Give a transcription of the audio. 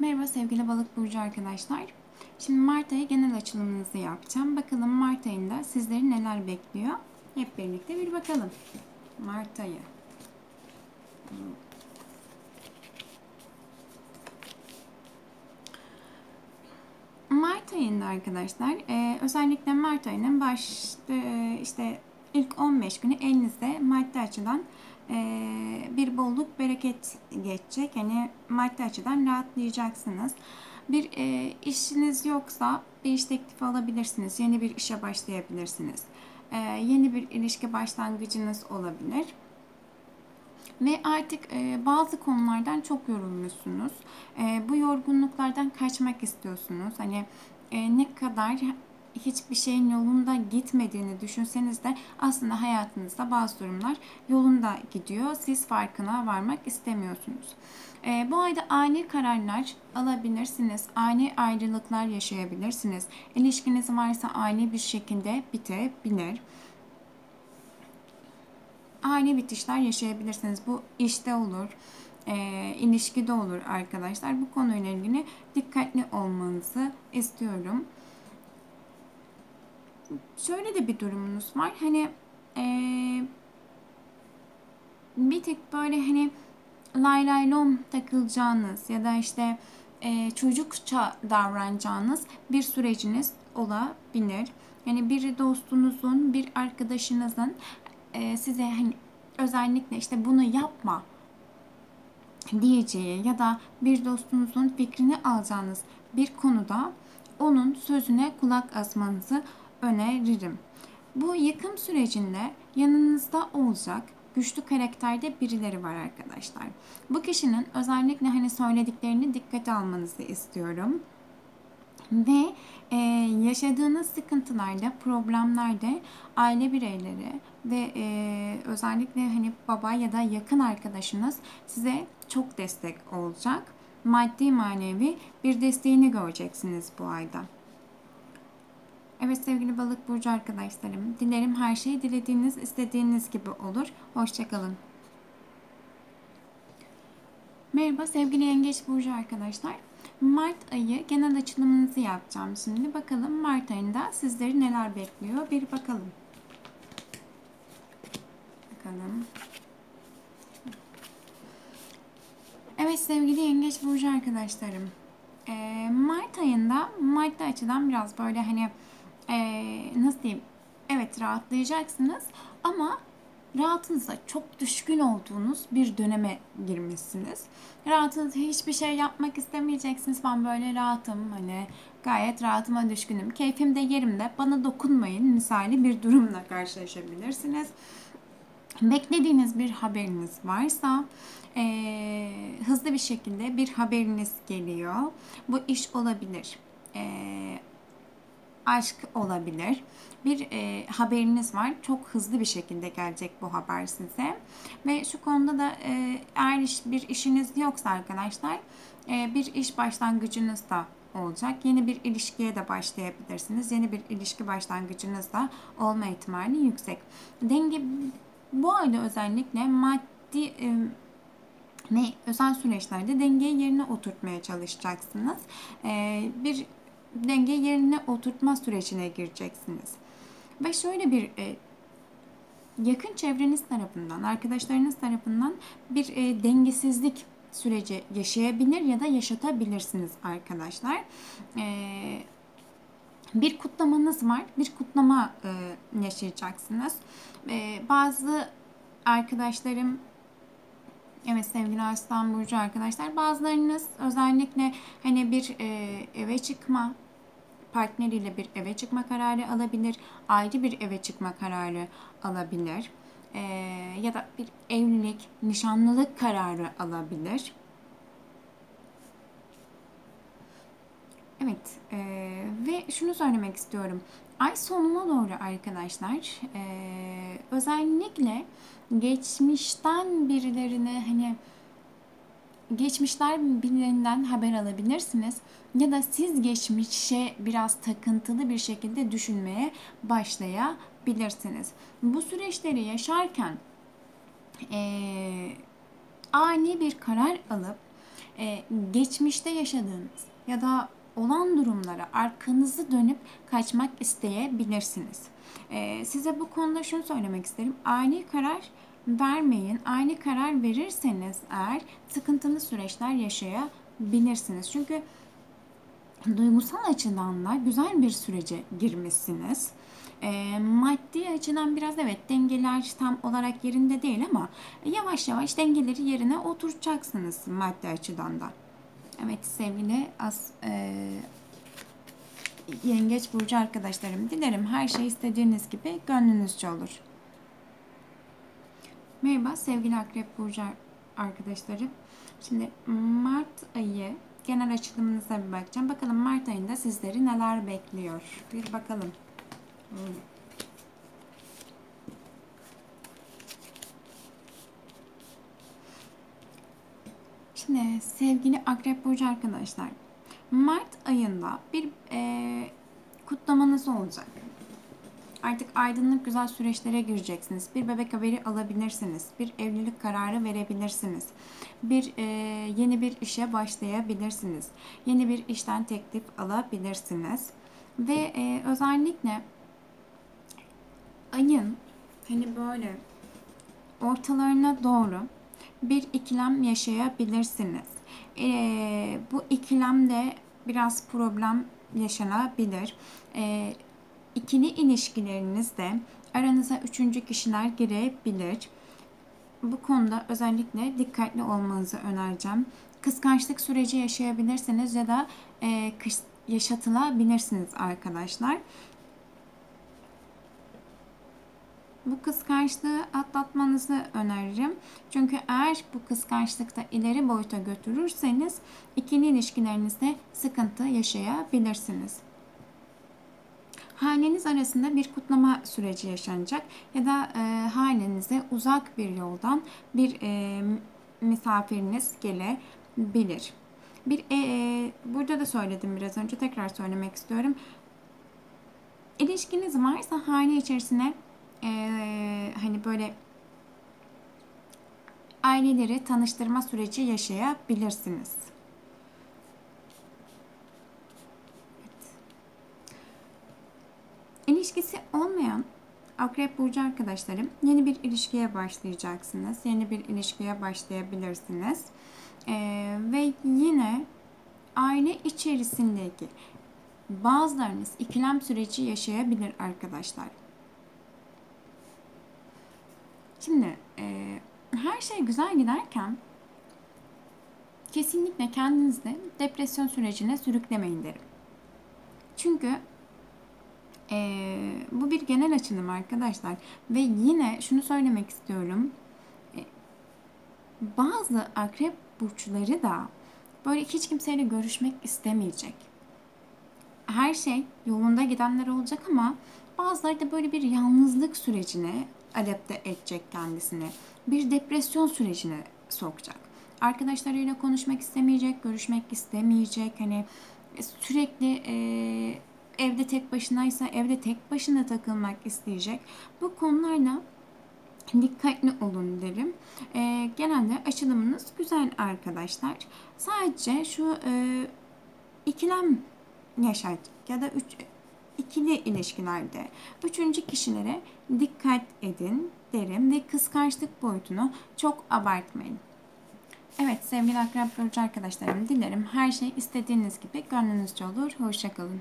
Merhaba sevgili balık burcu arkadaşlar. Şimdi Mart ayı genel açılımınızı yapacağım. Bakalım Mart ayında sizleri neler bekliyor? Hep birlikte bir bakalım. Mart ayı. Mart ayında arkadaşlar e, özellikle Mart ayının başta e, işte ilk 15 günü elinizde maddi açıdan bir bolluk bereket geçecek. Hani maddi açıdan rahatlayacaksınız. Bir e, işiniz yoksa bir iş teklifi alabilirsiniz. Yeni bir işe başlayabilirsiniz. E, yeni bir ilişki başlangıcınız olabilir. Ve artık e, bazı konulardan çok yorulmuşsunuz. E, bu yorgunluklardan kaçmak istiyorsunuz. Hani e, ne kadar hiçbir şeyin yolunda gitmediğini düşünseniz de aslında hayatınızda bazı durumlar yolunda gidiyor. Siz farkına varmak istemiyorsunuz. E, bu ayda ani kararlar alabilirsiniz. Ani ayrılıklar yaşayabilirsiniz. İlişkiniz varsa ani bir şekilde bitebilir ani bitişler yaşayabilirsiniz. Bu işte olur, e, ilişkide olur arkadaşlar. Bu konuyla ilgili dikkatli olmanızı istiyorum. Şöyle de bir durumunuz var. Hani e, bir tek böyle hani lay lay lom takılacağınız ya da işte e, çocukça davranacağınız bir süreciniz olabilir. Yani bir dostunuzun, bir arkadaşınızın e, size hani özellikle işte bunu yapma diyeceği ya da bir dostunuzun fikrini alacağınız bir konuda onun sözüne kulak asmanızı öneririm. Bu yıkım sürecinde yanınızda olacak güçlü karakterde birileri var arkadaşlar. Bu kişinin özellikle hani söylediklerini dikkate almanızı istiyorum. Ve e, yaşadığınız sıkıntılarda, problemlerde aile bireyleri ve e, özellikle hani baba ya da yakın arkadaşınız size çok destek olacak. Maddi manevi bir desteğini göreceksiniz bu ayda. Evet sevgili balık burcu arkadaşlarım, dilerim her şey dilediğiniz, istediğiniz gibi olur. Hoşçakalın. Merhaba sevgili yengeç burcu arkadaşlar. Mart ayı genel açılımınızı yapacağım şimdi. Bakalım Mart ayında sizleri neler bekliyor bir bakalım. Bakalım. Evet sevgili yengeç burcu arkadaşlarım. Ee, Mart ayında maddi açıdan biraz böyle hani ee, nasıl diyeyim evet rahatlayacaksınız ama rahatınıza çok düşkün olduğunuz bir döneme girmişsiniz. Rahatınızda hiçbir şey yapmak istemeyeceksiniz. Ben böyle rahatım hani gayet rahatıma düşkünüm. Keyfim de yerimde. Bana dokunmayın misali bir durumla karşılaşabilirsiniz. Beklediğiniz bir haberiniz varsa e, hızlı bir şekilde bir haberiniz geliyor. Bu iş olabilir. E, aşk olabilir. Bir e, haberiniz var. Çok hızlı bir şekilde gelecek bu haber size. Ve şu konuda da e, eğer iş, bir işiniz yoksa arkadaşlar e, bir iş başlangıcınız da olacak. Yeni bir ilişkiye de başlayabilirsiniz. Yeni bir ilişki başlangıcınız da olma ihtimali yüksek. Denge bu ayda özellikle maddi e, ve özel süreçlerde dengeyi yerine oturtmaya çalışacaksınız. E, bir denge yerine oturtma sürecine gireceksiniz. Ve şöyle bir e, yakın çevreniz tarafından, arkadaşlarınız tarafından bir e, dengesizlik süreci yaşayabilir ya da yaşatabilirsiniz arkadaşlar. E, bir kutlamanız var. Bir kutlama e, yaşayacaksınız. E, bazı arkadaşlarım Evet sevgili Arslan Burcu arkadaşlar bazılarınız özellikle hani bir e, eve çıkma partneriyle bir eve çıkma kararı alabilir. Ayrı bir eve çıkma kararı alabilir. E, ya da bir evlilik, nişanlılık kararı alabilir. Evet e, ve şunu söylemek istiyorum. Ay sonuna doğru arkadaşlar e, özellikle geçmişten birilerine hani geçmişler birilerinden haber alabilirsiniz ya da siz geçmişe biraz takıntılı bir şekilde düşünmeye başlayabilirsiniz. Bu süreçleri yaşarken e, ani bir karar alıp e, geçmişte yaşadığınız ya da olan durumlara arkanızı dönüp kaçmak isteyebilirsiniz. E, size bu konuda şunu söylemek isterim. Ani karar vermeyin. Ani karar verirseniz eğer sıkıntılı süreçler yaşayabilirsiniz. Çünkü duygusal açıdan da güzel bir sürece girmişsiniz. E, maddi açıdan biraz evet dengeler tam olarak yerinde değil ama yavaş yavaş dengeleri yerine oturtacaksınız maddi açıdan da. Evet sevgili as, e, yengeç burcu arkadaşlarım dilerim her şey istediğiniz gibi gönlünüzce olur. Merhaba sevgili akrep burcu arkadaşlarım. Şimdi Mart ayı genel açılımınıza bir bakacağım. Bakalım Mart ayında sizleri neler bekliyor. Bir bakalım. Hmm. Şimdi sevgili Akrep Burcu arkadaşlar, Mart ayında bir e, kutlamanız olacak. Artık aydınlık güzel süreçlere gireceksiniz. Bir bebek haberi alabilirsiniz. Bir evlilik kararı verebilirsiniz. Bir e, yeni bir işe başlayabilirsiniz. Yeni bir işten teklif alabilirsiniz. Ve e, özellikle ayın hani böyle ortalarına doğru bir ikilem yaşayabilirsiniz. E, bu ikilemde biraz problem yaşanabilir. E, ikili ilişkilerinizde aranıza üçüncü kişiler girebilir. Bu konuda özellikle dikkatli olmanızı önereceğim. Kıskançlık süreci yaşayabilirsiniz ya da e, yaşatılabilirsiniz arkadaşlar. Bu kıskançlığı atlatmanızı öneririm. Çünkü eğer bu kıskançlıkta ileri boyuta götürürseniz ikili ilişkilerinizde sıkıntı yaşayabilirsiniz. Haneniz arasında bir kutlama süreci yaşanacak ya da e, hanenize uzak bir yoldan bir e, misafiriniz gelebilir. Bir e, e, burada da söyledim biraz önce tekrar söylemek istiyorum. İlişkiniz varsa hane içerisine e, hani böyle aileleri tanıştırma süreci yaşayabilirsiniz. Evet. İlişkisi olmayan Akrep Burcu arkadaşlarım yeni bir ilişkiye başlayacaksınız. Yeni bir ilişkiye başlayabilirsiniz. Ee, ve yine aile içerisindeki bazılarınız ikilem süreci yaşayabilir arkadaşlar. Şimdi e, her şey güzel giderken kesinlikle kendinizi depresyon sürecine sürüklemeyin derim. Çünkü e, bu bir genel açılım arkadaşlar ve yine şunu söylemek istiyorum. E, bazı akrep burçları da böyle hiç kimseyle görüşmek istemeyecek. Her şey yolunda gidenler olacak ama bazıları da böyle bir yalnızlık sürecine adapte edecek kendisini. Bir depresyon sürecine sokacak. Arkadaşlarıyla konuşmak istemeyecek, görüşmek istemeyecek. Hani sürekli e, evde tek başınaysa evde tek başına takılmak isteyecek. Bu konularla dikkatli olun derim. E, genelde açılımınız güzel arkadaşlar. Sadece şu e, ikilem yaşayacak ya da üç, ikili ilişkilerde üçüncü kişilere dikkat edin derim ve kıskançlık boyutunu çok abartmayın. Evet sevgili akrep burcu arkadaşlarım dilerim her şey istediğiniz gibi gönlünüzce olur. Hoşçakalın.